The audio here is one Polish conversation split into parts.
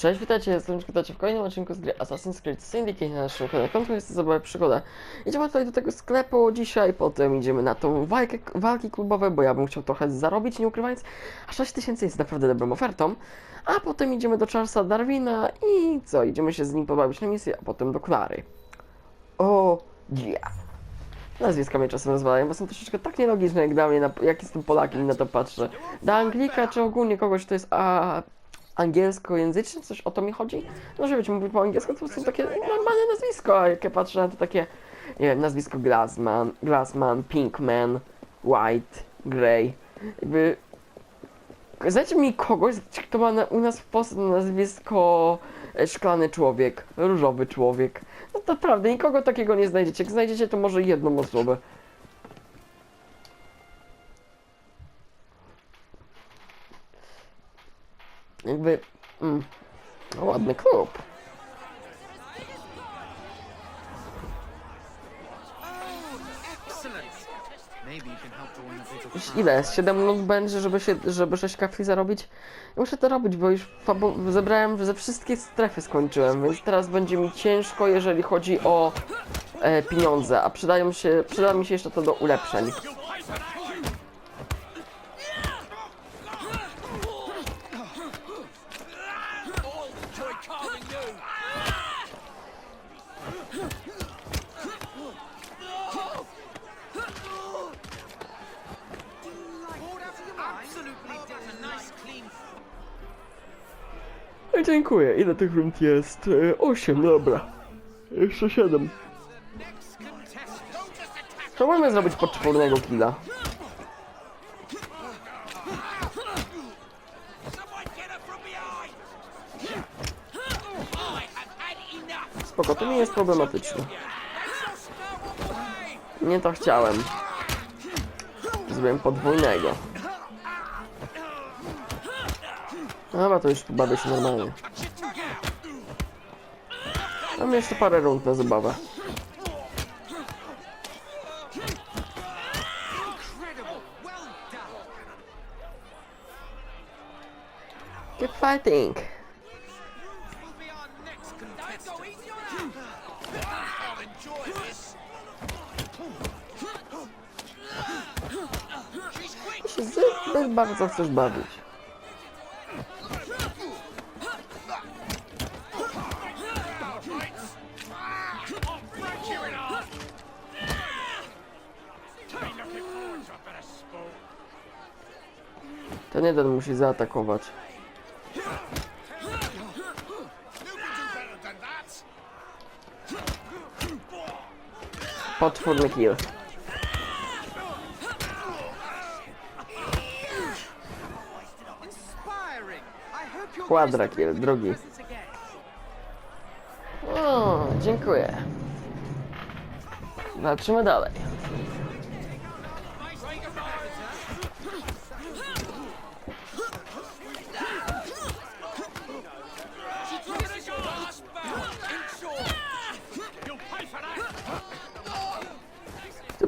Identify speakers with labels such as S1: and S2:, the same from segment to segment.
S1: Cześć, witajcie, jestem witajcie w kolejnym odcinku z gry Assassin's Creed Syndicate na naszym kanale. Kontynuujemy zabawę przygodę. Idziemy tutaj do tego sklepu dzisiaj, potem idziemy na tą walkę, walki klubowe, bo ja bym chciał trochę zarobić, nie ukrywając. A 6000 jest naprawdę dobrą ofertą. A potem idziemy do Charlesa Darwina i co, idziemy się z nim pobawić na misję, a potem do Klary. O, yeah. Nazwiska mnie czasem rozwalają, bo są troszeczkę tak nielogiczne jak dla mnie, na, jak jestem Polakiem i na to patrzę. Dla Anglika czy ogólnie kogoś, kto jest a, angielskojęzyczny, coś o to mi chodzi? No, że wiecie, mówi po angielsku, to są takie normalne nazwisko, a jak ja patrzę na to takie, nie wiem, nazwisko Glassman, Glassman, Pinkman, White, Grey, jakby... Znajdźcie mi kogoś, kto ma na, u nas w Polsce nazwisko e, Szklany Człowiek, Różowy Człowiek. No naprawdę, nikogo takiego nie znajdziecie. Jak znajdziecie, to może jedną osobę. Jakby... Mm, no, ładny klub.
S2: Excellent. Maybe you can help join
S1: Już
S2: crowd.
S1: Ile? Z 7 minut będzie, żeby, się, żeby 6 kafli zarobić? Muszę to robić, bo już zebrałem, ze wszystkie strefy skończyłem, więc teraz będzie mi ciężko, jeżeli chodzi o e, pieniądze, a przydają się, przyda mi się jeszcze to do ulepszeń. Dziękuję. Ile tych rund jest? 8, dobra. Jeszcze 7.
S2: next contestant. Don't just attack.
S1: Spróbujmy zrobić poczwórnego killa. Spoko, to nie jest problematyczne. Nie to chciałem. Zrobiłem podwójnego. Dobra, to już bawię się normalnie. Mam jeszcze parę rund na zabawę. Keep fighting! Się zbyt bardzo chcesz bawić. Jeden musi zaatakować. Potwórny kill. Quadra kill, drugi. O, dziękuję. Walczymy dalej.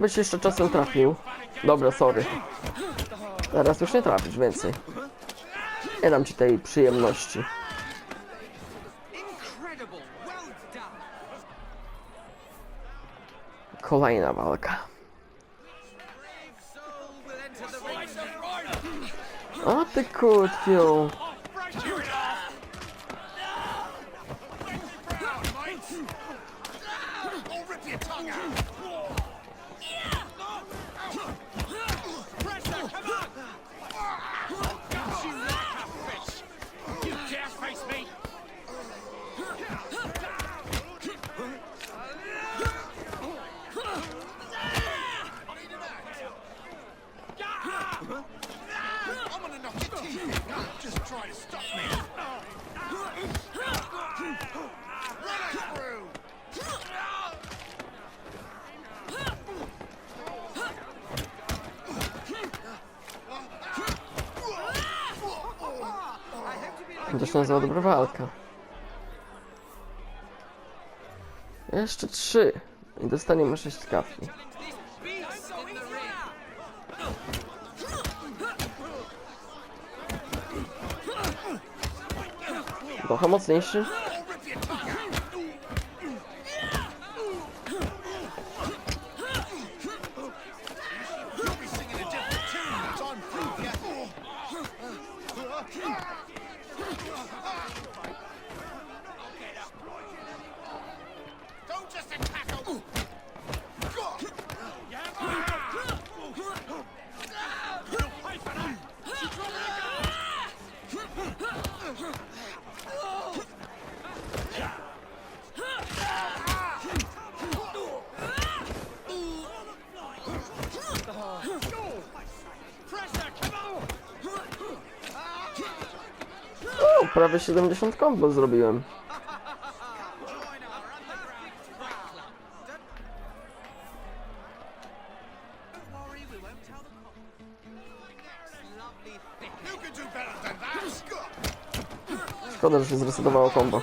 S1: Ty byś jeszcze czasem trafił. Dobra, sorry. Teraz już nie trafisz więcej. Nie dam ci tej przyjemności. Kolejna walka. O ty kutwiu.
S2: To
S1: się nazywa dobra walka. Jeszcze trzy. I dostaniemy sześć kafli. Trochę mocniejszy.
S2: You'll be do better than that!
S1: Szkoda, że się zresetowało combo.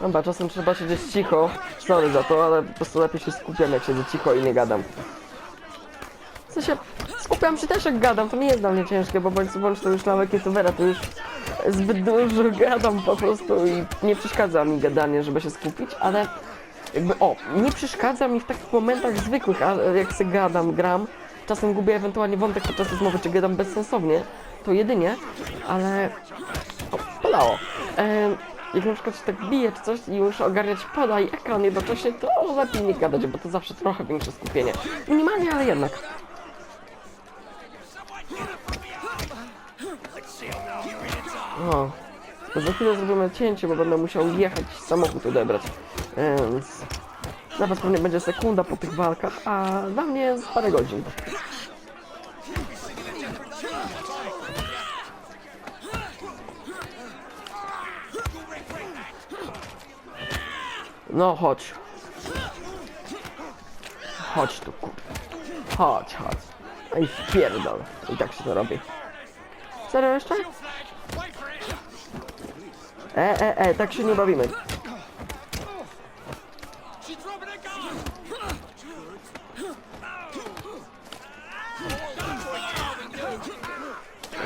S1: Dobra, czasem trzeba siedzieć cicho. Sorry za to, ale po prostu lepiej się skupiam jak siedzę cicho i nie gadam. W sensie, skupiam się też jak gadam, to nie jest dla mnie ciężkie, bo bądź, bądź to już na youtubera, to już zbyt dużo gadam po prostu i nie przeszkadza mi gadanie, żeby się skupić, ale jakby o, nie przeszkadza mi w takich momentach zwykłych, ale jak se gadam, gram, czasem gubię ewentualnie wątek podczas rozmowy, czy gadam bezsensownie, to jedynie, ale o, polało. Em, jak na przykład się tak bije czy coś i już ogarniać podaj ekran jednocześnie, to lepiej nie gadać, bo to zawsze trochę większe skupienie. Minimalnie, ale jednak. O, za chwilę zrobimy cięcie, bo będę musiał jechać samochód odebrać. Więc was pewnie będzie sekunda po tych walkach, a dla mnie jest parę godzin. No chodź. Chodź tu, kur... Chodź, chodź. No i wpierdol. I tak się to robi. Serio jeszcze? E, e, e, tak się nie bawimy.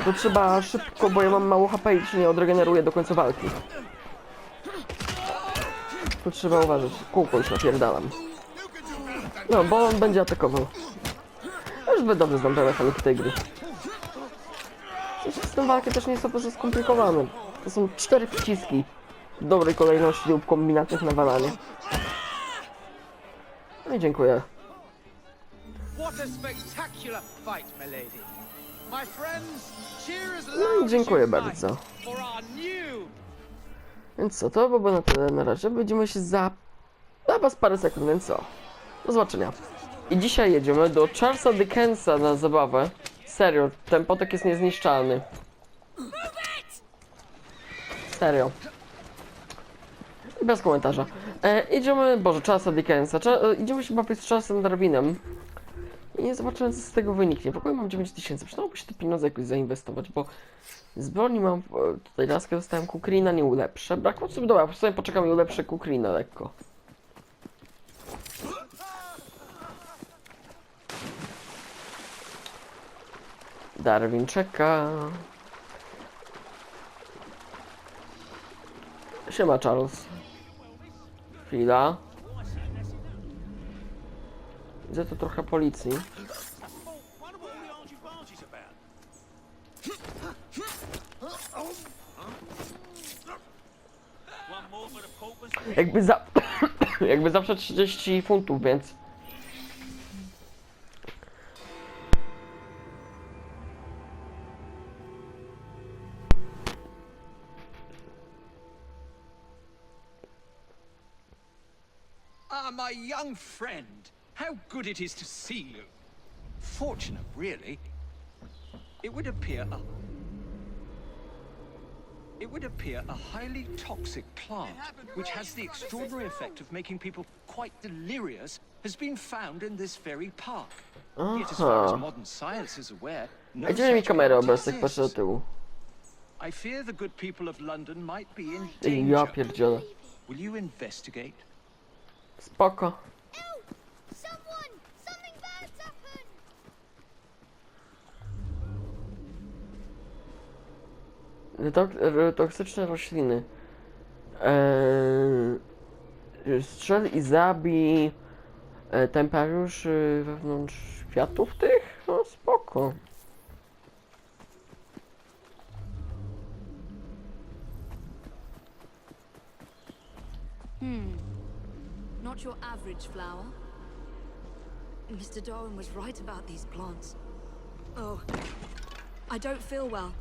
S1: To trzeba szybko, bo ja mam mało HP i się nie odregeneruję do końca walki. Tu trzeba uważać. Kółko już napierdalam. No, bo on będzie atakował. Już zbyt dobrze znam mechaniki tej gry. System walki też nie jest prostu skomplikowany. To są cztery przyciski w dobrej kolejności lub kombinacjach na walanie. No i dziękuję.
S2: What a spectacular fight, my lady.
S1: No i dziękuję bardzo. Więc co, to byłoby na tyle na razie. Widzimy się za... Dla was parę sekund, więc co? Do zobaczenia. I dzisiaj jedziemy do Charlesa Dickensa na zabawę. Serio, ten potek jest niezniszczalny. Serio. Bez komentarza. E, idziemy, Boże, Charlesa Dickensa. Cza, e, idziemy się bawić z Charlesem Darwinem. I zobaczymy, co z tego wyniknie. W ogóle mam 9000. Przydałoby się te pieniądze jakoś zainwestować, bo z broni mam e, tutaj laskę, dostałem kukrina, nie ulepszę. Brakło sobie, dobra, sobie poczekam i ulepszę kukrina lekko. Darwin czeka. Siema Charles. Chwila. Widzę tu trochę policji. Jakby za... Jakby zawsze 30 funtów, więc...
S3: Ah, my young friend. How good it is to see you. Fortunate, really. It would appear a... It would appear a highly toxic plant, which has the extraordinary effect of making people quite delirious, has been found in this very park. Yet as far as modern science is aware, no
S1: A gdzie mi
S3: such
S1: kamerę
S3: plant
S1: obraz, jak patrzę
S3: exists. I fear the good people of London might be in
S1: Ja
S3: danger.
S1: pierdzielę.
S3: Will you investigate?
S1: Spoko. Toksyczne rośliny. Eee, strzel i zabij e, wewnątrz światów tych? No spoko.
S4: Not your average flower. Mr. Darwin was right about these plants. Oh, I don't feel well.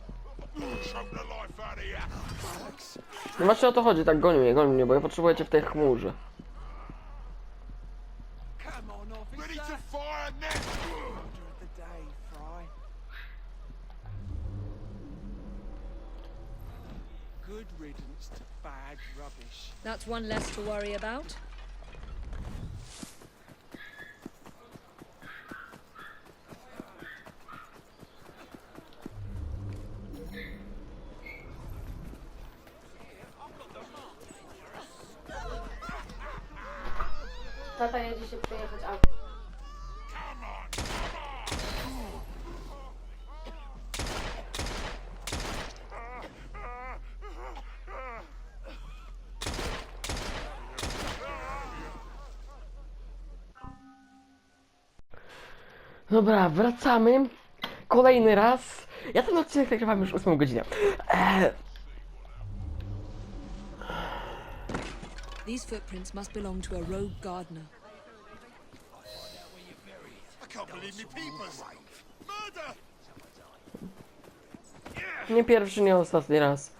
S2: Choke the life out of you.
S1: No właśnie o to chodzi, tak goni mnie, goni mnie, bo ja potrzebuję cię w tej chmurze.
S4: That's one less to worry about.
S5: Tata jedzie się przejechać.
S1: Dobra, wracamy. Kolejny raz. Ja ten odcinek nagrywam już 8 godzinę. Eee,
S4: These footprints must belong to a rogue gardener.
S2: I can't believe me peepers. Murder!
S1: nie pierwszy, nie ostatni raz.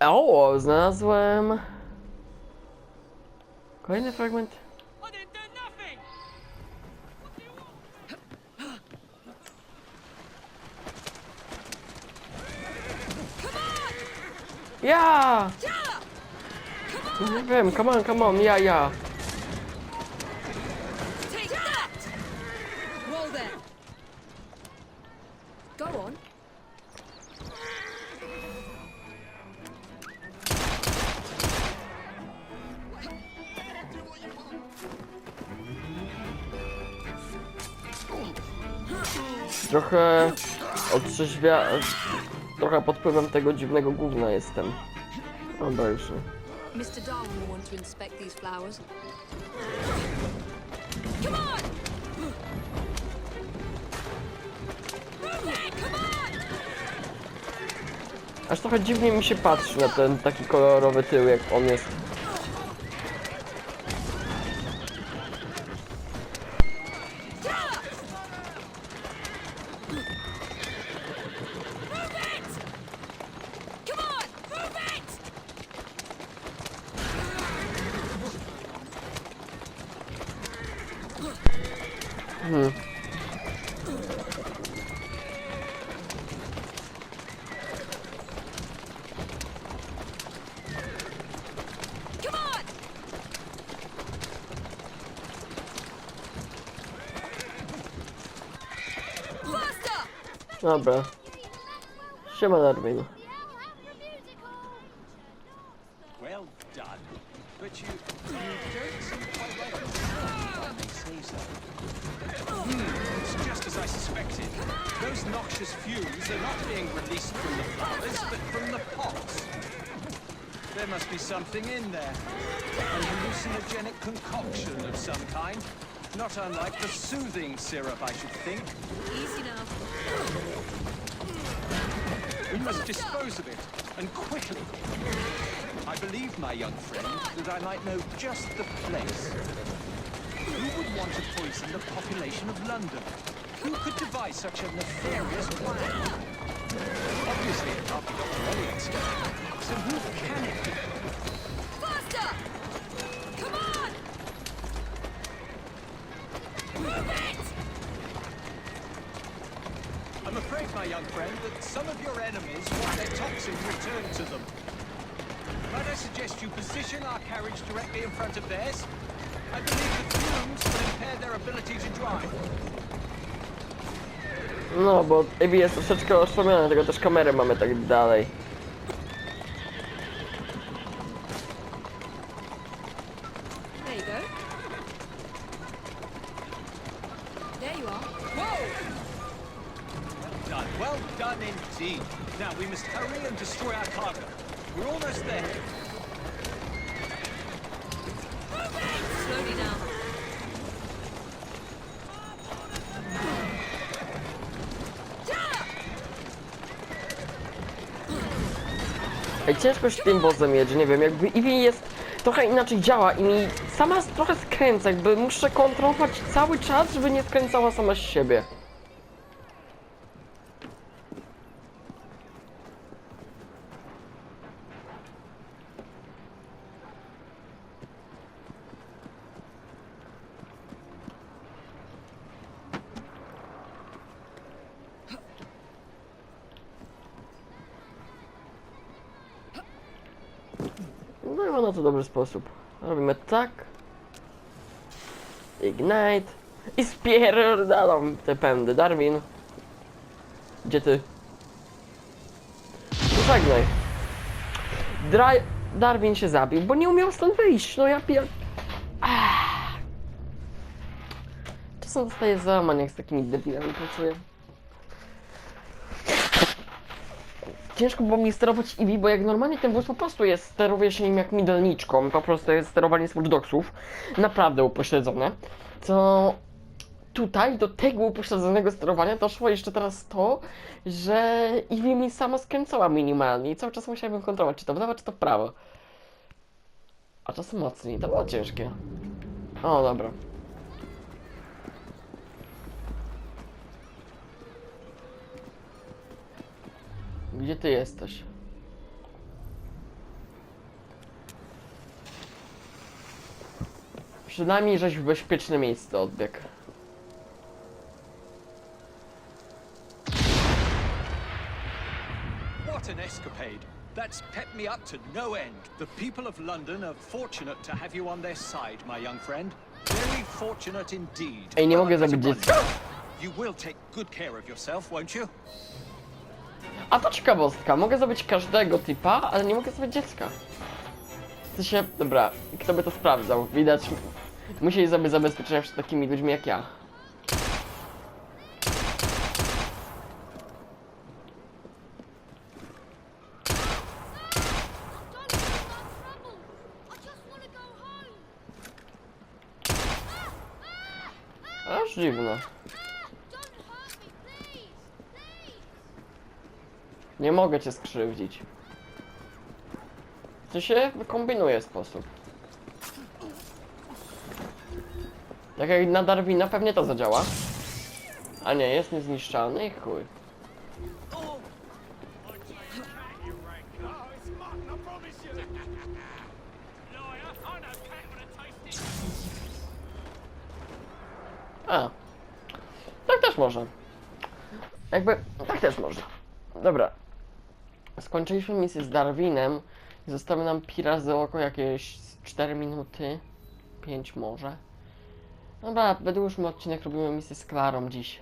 S1: O, znalazłem... Kolejny fragment.
S2: I didn't do nothing.
S1: Ja! Nie wiem, come on, come on, ja, ja.
S4: Take that! Roll there. Go on.
S1: Trochę otrzeźwia... Trochę pod wpływem tego dziwnego gówna jestem. Dobra już.
S4: Mr. Darwin will want to inspect these flowers. Come on! On!
S1: Aż trochę dziwnie mi się patrzy na ten taki kolorowy tył, jak on jest. Dobra. Siema Darwin.
S3: Well done. But you, you don't seem quite like yourself, if I may say so. Hmm, it's just as I suspected. Those noxious fumes are not being released from the flowers, but from the pots. There must be something in there. A hallucinogenic concoction of some kind. Not unlike the soothing syrup, I should think.
S4: Easy now.
S3: Must dispose of it, and quickly. I believe, my young friend, that I might know just the place. Who would want to poison the population of London? Who could devise such a nefarious plan? Obviously, it can't be Dr. Elliot's. So who can it be? Friend, that some of your enemies want their toxin returned to them. Might I suggest you position our carriage directly in front of theirs? I believe the fumes will impair their ability to drive.
S1: No, bo jest troszeczkę oszłomiony, dlatego też kamerę mamy tak dalej.
S3: We must hurry and destroy our cargo. We're almost there.
S4: Slowly now.
S1: Ej, ciężko się tym wozem jedzie, nie wiem, jakby Eevee jest trochę inaczej działa i mi sama trochę skręca, jakby muszę kontrolować cały czas, żeby nie skręcała sama z siebie. No i ma na to dobry sposób. Robimy tak. Ignite. I spierdalam te pędy. Darwin. Gdzie ty? Żegnaj. Dra Darwin się zabił, bo nie umiał stąd wyjść. No ja pier... Ah. Czasem dostaję załamanie, jak z takimi debilami pracuję. Ciężko było mi sterować Eevee, bo jak normalnie ten wóz po prostu jest, steruje się nim jak midelniczką, po prostu jest sterowanie z Dogsów, naprawdę upośledzone, to tutaj do tego upośledzonego sterowania doszło jeszcze teraz to, że Eevee mi sama skręcała minimalnie i cały czas musiałem kontrolować, czy to w czy to w prawo. A czasem mocniej, to było ciężkie. O, dobra. Gdzie ty jesteś? Przynajmniej żeś w bezpieczne miejsce odbiegł.
S3: What an escapade. That's pepped me up to no end. The people of London are fortunate to have you on their side, my young friend. Very fortunate indeed.
S1: Ej, nie mogę zabić dziecka?
S3: You will take good care of yourself, won't you?
S1: A to ciekawostka, mogę zabić każdego typa, ale nie mogę zabić dziecka. W sensie, dobra, kto by to sprawdzał? Widać, musieli sobie zabezpieczenia przed takimi ludźmi jak ja.
S6: Don't get in trouble. I just want to go home.
S1: Aż dziwne.
S6: Ah, don't hurt me, please. Please.
S1: Nie mogę cię skrzywdzić. To się wykombinuje sposób. Tak jak na Darwina pewnie to zadziała. A nie, jest niezniszczalny i chuj. A. Tak też można. Jakby, tak też można. Dobra. Skończyliśmy misję z Darwinem zostały nam pi razy oko jakieś 4 minuty. 5 może. Dobra, wydłużmy odcinek, robimy misję z Klarą dziś.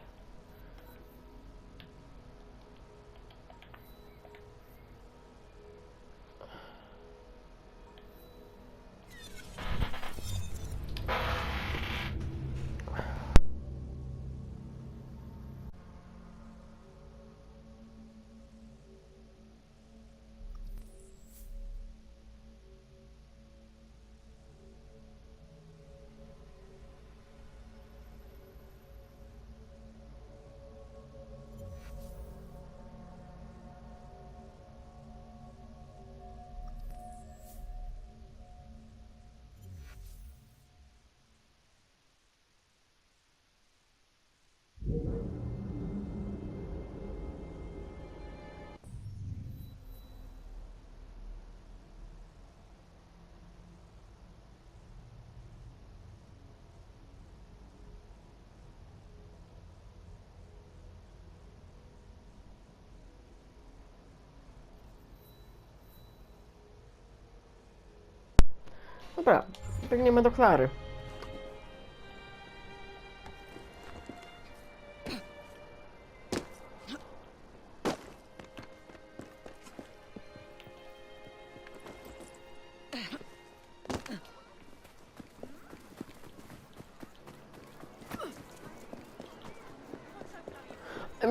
S1: Dobra, biegniemy do Klary.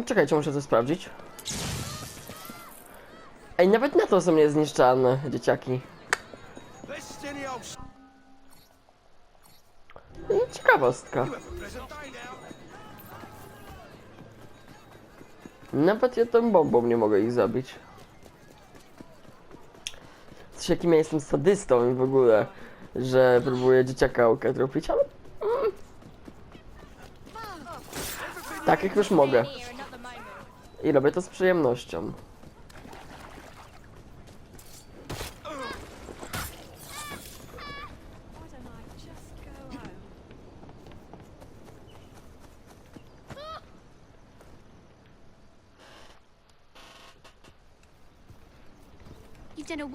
S1: Czekajcie, muszę to sprawdzić. Ej, nawet na to są niezniszczalne, dzieciaki. Ciekawostka. Nawet ja tą bombą nie mogę ich zabić. Coś jakim ja jestem sadystą i w ogóle, że próbuję dzieciaka ukatrupić, ale... Mm. Tak jak już mogę. I robię to z przyjemnością.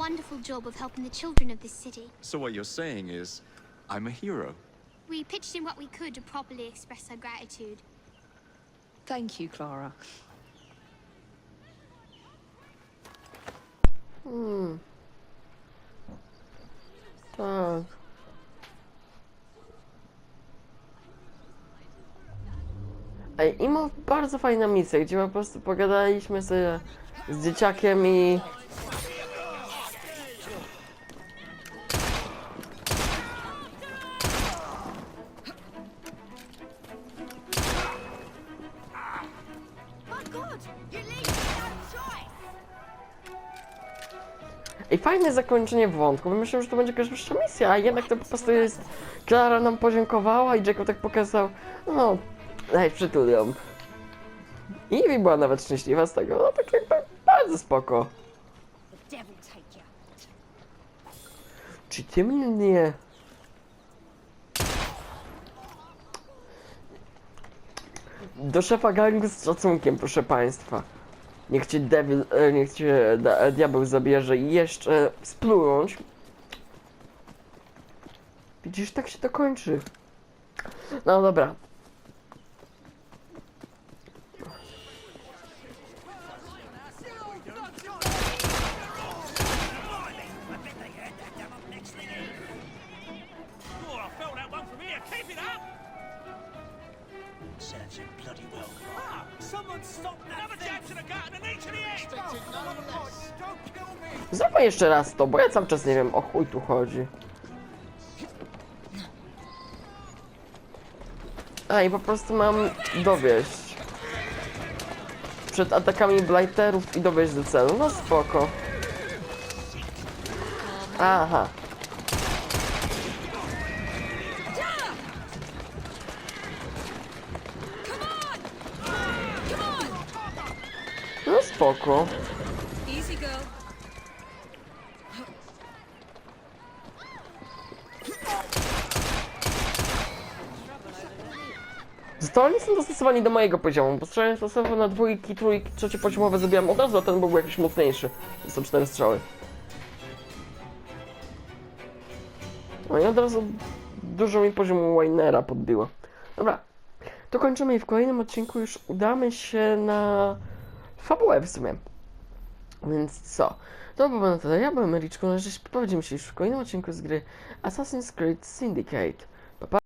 S6: Wonderful job of helping the children of this city.
S7: So what you're saying is, I'm a hero.
S6: We pitched in what we could to properly express our gratitude.
S4: Thank you, Clara.
S1: Hmm. Tak. Ej, i ma bardzo fajna misja, gdzie po prostu pogadaliśmy sobie z dzieciakiem i... fajne zakończenie wątku, bo myślałem, że to będzie jakaś wyższa misja, a jednak to po prostu jest... Klara nam podziękowała i Jacob tak pokazał, no, daj przytul ją. I Ivy była nawet szczęśliwa z tego, no tak jakby bardzo spoko. Czy ty mnie... Do szefa gangu z szacunkiem, proszę państwa. Niech cię devil, e, niech cię da, diabeł zabierze i jeszcze splunąć. Widzisz, tak się to kończy. No dobra. Zróbmy jeszcze raz to, bo ja cały czas nie wiem o chuj tu chodzi. A i po prostu mam dowieść. Przed atakami blighterów i dowieść do celu. No spoko. Aha. No spoko. Zdolni są dostosowani do mojego poziomu, bo strzelanie stosowe na dwójki, trójki, trzecie poziomowe zabijam od razu, a ten był jakiś mocniejszy. To są cztery strzały. No i od razu dużo mi poziomu Winera podbiło. Dobra, to kończymy i w kolejnym odcinku już udamy się na fabułę w sumie. Więc co? To było na tyle. Ja byłem Ericzką, no żeś powiedzmy się już w kolejnym odcinku z gry Assassin's Creed Syndicate.